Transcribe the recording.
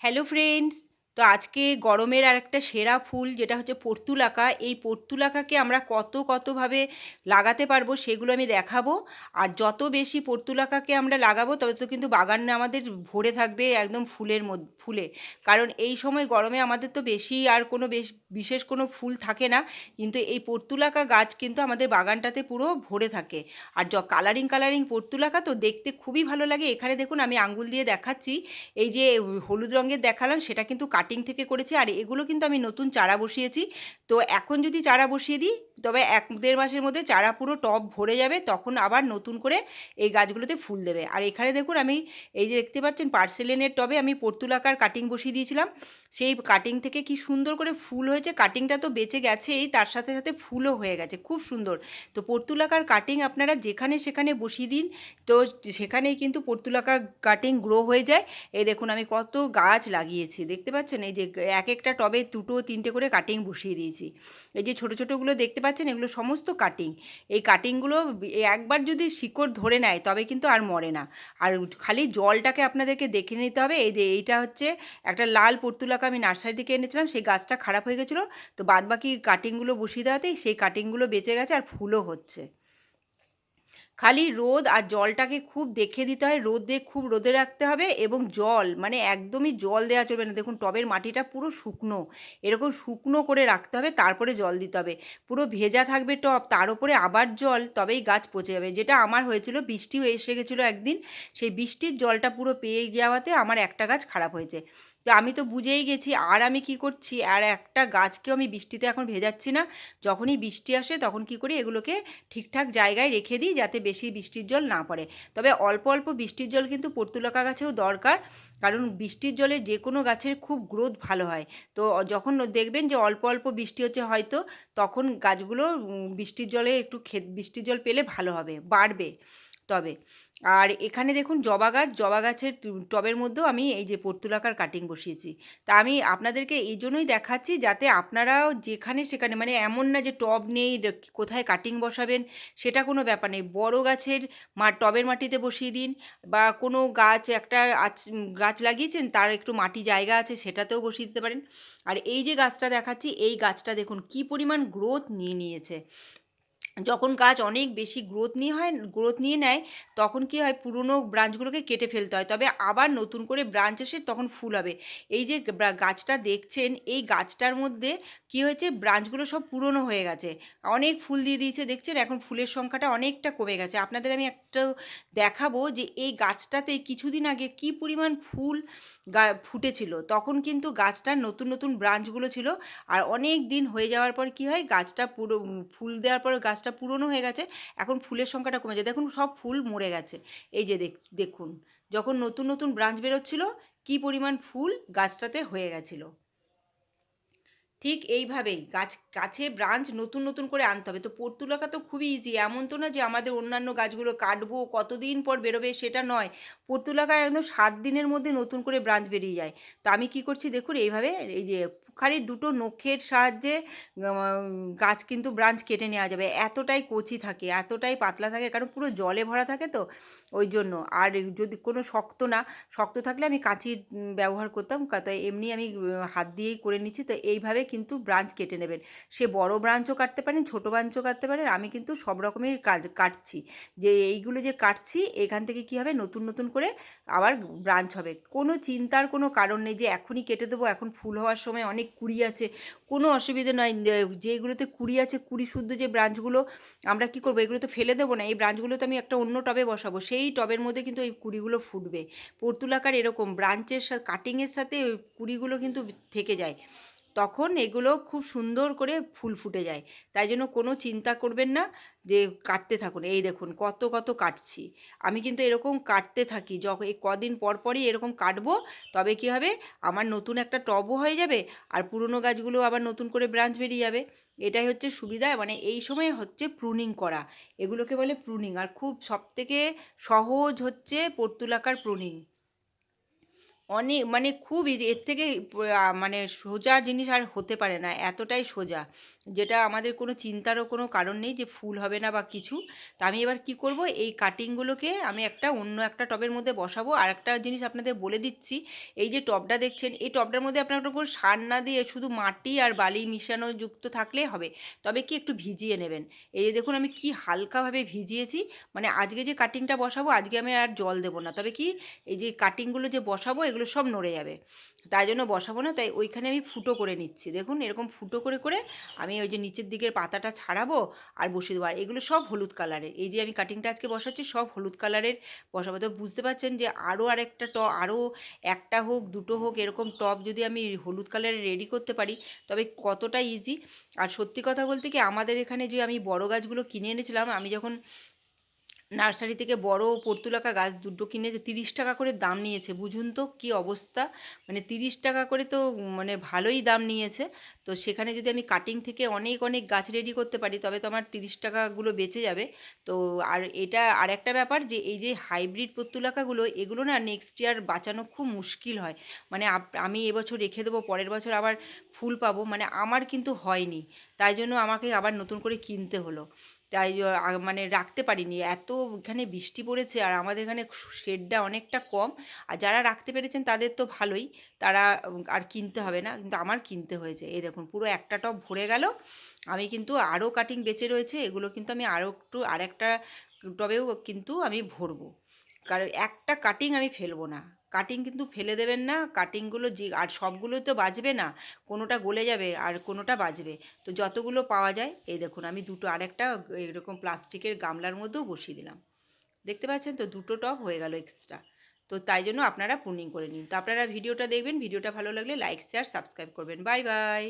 Hello friends তো আজকে গরমের আর একটা সেরা ফুল যেটা হচ্ছে পর্তুলাকা, এই পর্তুলাকাকে আমরা কত কতভাবে লাগাতে পারব সেগুলো আমি দেখাবো। আর যত বেশি পর্তুলাকাকে আমরা লাগাবো, তত তো কিন্তু বাগান আমাদের ভরে থাকবে একদম ফুলের মধ্যে, ফুলে। কারণ এই সময় গরমে আমাদের তো বেশি আর কোনো বেশ, বিশেষ কোনো ফুল থাকে না। কিন্তু এই পর্তুলাকা গাছ কিন্তু আমাদের বাগানটাতে পুরো ভরে থাকে। আর য কালারিং কালারিং পর্তুলাকা তো দেখতে খুবই ভালো লাগে। এখানে দেখুন আমি আঙ্গুল দিয়ে দেখাচ্ছি। এই যে, হলুদ রঙের দেখালাম, সেটা কিন্তু কাটিং থেকে করেছি, আর এগুলো কিন্তু আমি নতুন চারা বসিয়েছি। তো এখন যদি চারা বসিয়ে দিই তবে এক দেড় মাসের মধ্যে চারা পুরো টব ভরে যাবে, তখন আবার নতুন করে এই গাছগুলোতে ফুল দেবে। আর এখানে দেখুন আমি এই যে দেখতে পাচ্ছেন পার্সেলেনের টবে আমি পর্তুলাকার কাটিং বসিয়ে দিয়েছিলাম। সেই কাটিং থেকে কি সুন্দর করে ফুল হয়েছে কাটিংটা তো বেঁচে গেছেই, তার সাথে সাথে ফুলও হয়ে গেছে, খুব সুন্দর। তো পর্তুলাকার কাটিং আপনারা যেখানে সেখানে বসিয়ে দিন, তো সেখানেই কিন্তু পর্তুলাকার কাটিং গ্রো হয়ে যায়। এই দেখুন আমি কত গাছ লাগিয়েছি, দেখতে পাচ্ছেন? এই যে এক একটা টবে দুটো তিনটে করে কাটিং বসিয়ে দিয়েছি। এই যে ছোটো ছোটোগুলো দেখতে পাচ্ছেন? এগুলো সমস্ত কাটিং এই কাটিংগুলো একবার যদি শিকড় ধরে নেয়, তবে কিন্তু আর মরে না। আর খালি জলটাকে আপনাদেরকে দেখে নিতে হবে। এই যে, এইটা হচ্ছে একটা লাল পর্তুলাকে আমি নার্সারি থেকে এনেছিলাম, সেই গাছটা খারাপ হয়ে গেছিল। তো বাদবাকি কাটিংগুলো বসিয়ে দেওয়াতেই সেই কাটিংগুলো বেঁচে গেছে আর ফুলও হচ্ছে। খালি রোদ আর জলটাকে খুব দেখে দিতে হয়, রোদে খুব রোদে রাখতে হবে এবং জল মানে একদমই জল দেওয়া চলবে না। দেখুন, টবের মাটিটা পুরো শুকনো, এরকম শুকনো করে রাখতে হবে, তারপরে জল দিতে হবে। পুরো ভেজা থাকবে টব, তার উপরে আবার জল, তবেই গাছ পচে যাবে। যেটা আমার হয়েছিল, বৃষ্টিও এসে গেছিল একদিন, সেই বৃষ্টির জলটা পুরো পেয়ে যাওয়াতে আমার একটা গাছ খারাপ হয়েছে। তো আমি তো বুঝেই গেছি, আর আমি কি করছি? আর একটা গাছকেও আমি বৃষ্টিতে এখন ভেজাচ্ছি না। যখনই বৃষ্টি আসে তখন কি করি? এগুলোকে ঠিকঠাক জায়গায় রেখে দিই যাতে বেশি বৃষ্টির জল না পড়ে। তবে অল্প অল্প বৃষ্টির জল কিন্তু পর্তুলকা গাছেও দরকার, কারণ বৃষ্টির জলে যে কোনো গাছের খুব গ্রোথ ভালো হয়। তো যখন দেখবেন যে অল্প অল্প বৃষ্টি হচ্ছে হয়তো, তখন গাছগুলো বৃষ্টির জলে একটু খে বৃষ্টির জল পেলে ভালো হবে, বাড়বে। তবে আর এখানে দেখুন জবা গাছ, জবা গাছের টবের মধ্যেও আমি এই যে পর্তুলাকার কাটিং বসিয়েছি। তা আমি আপনাদেরকে এই জন্যই দেখাচ্ছি যাতে আপনারাও যেখানে সেখানে মানে এমন না যে টব নেই কোথায় কাটিং বসাবেন, সেটা কোনো ব্যাপার নেই। বড় গাছের মা, টবের মাটিতে বসিয়ে দিন বা কোনো গাছ একটা গাছ লাগিয়েছেন, তার একটু মাটি জায়গা আছে, সেটাতেও বসিয়ে দিতে পারেন। আর এই যে গাছটা দেখাচ্ছি, এই গাছটা দেখুন কি পরিমাণ গ্রোথ নিয়ে নিয়েছে। যখন গাছ অনেক বেশি গ্রোথ নিয়ে হয় গ্রোথ নিয়ে নেয়, তখন কি হয়, পুরনো ব্রাঞ্চগুলোকে কেটে ফেলতে হয়। তবে আবার নতুন করে ব্রাঞ্চ এসে তখন ফুল হবে। এই যে গাছটা দেখছেন, এই গাছটার মধ্যে কি হয়েছে ব্রাঞ্চগুলো সব পুরনো হয়ে গেছে। অনেক ফুল দিয়ে দিয়েছে, দেখছেন? এখন ফুলের সংখ্যাটা অনেকটা কমে গেছে। আপনাদের আমি একটা দেখাবো যে এই গাছটাতে কিছুদিন আগে কি পরিমাণ ফুল ফুটেছিল। তখন কিন্তু গাছটার নতুন নতুন ব্রাঞ্চগুলো ছিল। আর অনেক দিন হয়ে যাওয়ার পর কি হয়, গাছটা পুরো ফুল দেওয়ার পর গাছ গাছটা পুরনো হয়ে গেছে, এখন ফুলের সংখ্যাটা কমে যায়। দেখুন, সব ফুল মরে গেছে। এই যে দেখুন, যখন নতুন নতুন ব্রাঞ্চ বেরোচ্ছিল, কি পরিমাণ ফুল গাছটাতে হয়ে গেছিল। ঠিক এইভাবেই গাছ, গাছে ব্রাঞ্চ নতুন নতুন করে আনতে হবে। তো পর্তুলাকা তো খুবই ইজি এমন তো না যে আমাদের অন্যান্য গাছগুলো কাটবো, কতদিন পর বেরোবে সেটা নয়। পর্তুলাকা একদম সাত দিনের মধ্যে নতুন করে ব্রাঞ্চ বেরিয়ে যায়। তো আমি কি করছি, দেখুন, এইভাবে এই যে খালি দুটো নখের সাহায্যে গাছ কিন্তু ব্রাঞ্চ কেটে নেওয়া যাবে। এতটাই কচি থাকে, এতটাই পাতলা থাকে, কারণ পুরো জলে ভরা থাকে তো, ওই জন্য। আর যদি কোনো শক্ত না, শক্ত থাকলে আমি কাঁচি ব্যবহার করতাম তাই এমনি আমি হাত দিয়েই করে নিচ্ছি, তো এইভাবে কিন্তু ব্রাঞ্চ কেটে নেবেন। সে বড় ব্রাঞ্চও কাটতে পারেন, ছোটো ব্রাঞ্চও কাটতে পারেন, আমি কিন্তু সব রকমের কাজ কাটছি। যে এইগুলো যে কাটছি, এখান থেকে কী হবে? নতুন নতুন করে আবার ব্রাঞ্চ হবে। কোনো চিন্তার কোনো কারণ নেই যে এখনই কেটে দেবো, এখন ফুল হওয়ার সময় অনেক কুড়ি আছে। কোনো অসুবিধে নয় যেগুলোতে কুড়ি আছে, কুড়ি শুদ্ধ যে ব্রাঞ্চগুলো আমরা কি করব এগুলো তো ফেলে দেবো না। এই ব্রাঞ্চগুলো তো আমি একটা অন্য টবে বসাবো। সেই টবের মধ্যে কিন্তু এই কুড়িগুলো ফুটবে। পর্তুলাকার এরকম। ব্রাঞ্চের কাটিংয়ের সাথে ওই কুড়িগুলো কিন্তু থেকে যায়। তখন এগুলো খুব সুন্দর করে ফুল ফুটে যায়। তাই জন্য কোনো চিন্তা করবেন না যে কাটতে থাকুন। এই দেখুন কত কত কাটছি। আমি কিন্তু এরকম কাটতে থাকি। যখন এই কদিন পর পরই এরকম কাটবো, তবে কি হবে? আমার নতুন একটা টবও হয়ে যাবে আর পুরনো গাছগুলো আবার নতুন করে ব্রাঞ্চ বেরিয়ে যাবে। এটাই হচ্ছে সুবিধা মানে এই সময় হচ্ছে প্রুনিং করা। এগুলোকে বলে প্রুনিং আর খুব সবথেকে সহজ হচ্ছে পর্তুলাকার প্রুনিং অনেক মানে খুব এর থেকে মানে সোজা জিনিস আর হতে পারে না এতটাই সোজা। যেটা আমাদের কোনো চিন্তারও কোনো কারণ নেই যে ফুল হবে না বা কিছু, তা আমি এবার কি করব? এই কাটিংগুলোকে আমি একটা অন্য একটা টবের মধ্যে বসাবো। আর একটা জিনিস আপনাদের বলে দিচ্ছি, এই যে টবটা দেখছেন, এই টবটার মধ্যে আপনার কোনো সার না দিয়ে শুধু মাটি আর বালি মিশানো যুক্ত থাকলেই হবে। তবে কি একটু ভিজিয়ে নেবেন। এই যে দেখুন আমি কি হালকাভাবে ভিজিয়েছি মানে আজকে যে কাটিংটা বসাবো, আজকে আমি আর জল দেবো না। তবে কি এই যে কাটিংগুলো যে বসাবো, এগুলো সব নড়ে যাবে। তাই জন্য বসাবো না, তাই ওইখানে আমি ফুটো করে নিচ্ছি। দেখুন এরকম ফুটো করে করে আমি ওই যে নিচের দিকের পাতাটা ছাড়াবো আর বসিয়ে দেবো। আর এগুলো সব হলুদ কালারের এই যে আমি কাটিংটা আজকে বসাচ্ছি, সব হলুদ কালারের বসাবো। তো বুঝতে পারছেন যে আরও আরেকটা টপ আরও একটা হোক, দুটো হোক, এরকম টপ যদি আমি হলুদ কালারের রেডি করতে পারি, তবে কতটা ইজি আর সত্যি কথা বলতে কি, আমাদের এখানে যে আমি বড় গাছগুলো কিনে এনেছিলাম, আমি যখন নার্সারি থেকে বড় পর্তুলাকা গাছ দুটো কিনেছে, তিরিশ টাকা করে দাম নিয়েছে। বুঝুন তো কী অবস্থা। মানে তিরিশ টাকা করে তো মানে ভালোই দাম নিয়েছে। তো সেখানে যদি আমি কাটিং থেকে অনেক অনেক গাছ রেডি করতে পারি, তবে তো আমার তিরিশ টাকাগুলো বেঁচে যাবে। তো আর এটা আর একটা ব্যাপার যে, এই যে হাইব্রিড পর্তুলাকাগুলো, এগুলো না নেক্সট ইয়ার বাঁচানো খুব মুশকিল হয়। মানে আমি এবছর রেখে দেবো, পরের বছর আবার ফুল পাবো মানে আমার কিন্তু হয়নি। তাই জন্য আমাকে আবার নতুন করে কিনতে হলো। তাই মানে রাখতে পারিনি। এত এখানে বৃষ্টি পড়েছে আর আমাদের এখানে শেডটা অনেকটা কম। আর যারা রাখতে পেরেছেন তাদের তো ভালোই। তারা আর কিনতে হবে না। কিন্তু আমার কিনতে হয়েছে। এই দেখুন, পুরো একটা টব ভরে গেল। আমি কিন্তু আরও কাটিং বেঁচে রয়েছে। এগুলো কিন্তু আমি আরও একটু, আরেকটা টবেও কিন্তু আমি ভরবো। কারণ একটা কাটিং আমি ফেলব না। কাটিং কিন্তু ফেলে দেবেন না কাটিংগুলো যে, আর সবগুলো তো বাজবে না, কোনোটা গলে যাবে আর কোনোটা বাজবে। তো যতগুলো পাওয়া যায়, এই দেখুন আমি দুটো আরেকটা এরকম প্লাস্টিকের গামলার মধ্যেও বসিয়ে দিলাম। দেখতে পাচ্ছেন তো দুটো টপ হয়ে গেল এক্সট্রা তো তাই জন্য আপনারা পুনিং করে নিন। তো আপনারা ভিডিওটা দেখবেন, ভিডিওটা ভালো লাগলে লাইক শেয়ার সাবস্ক্রাইব করবেন। Bye bye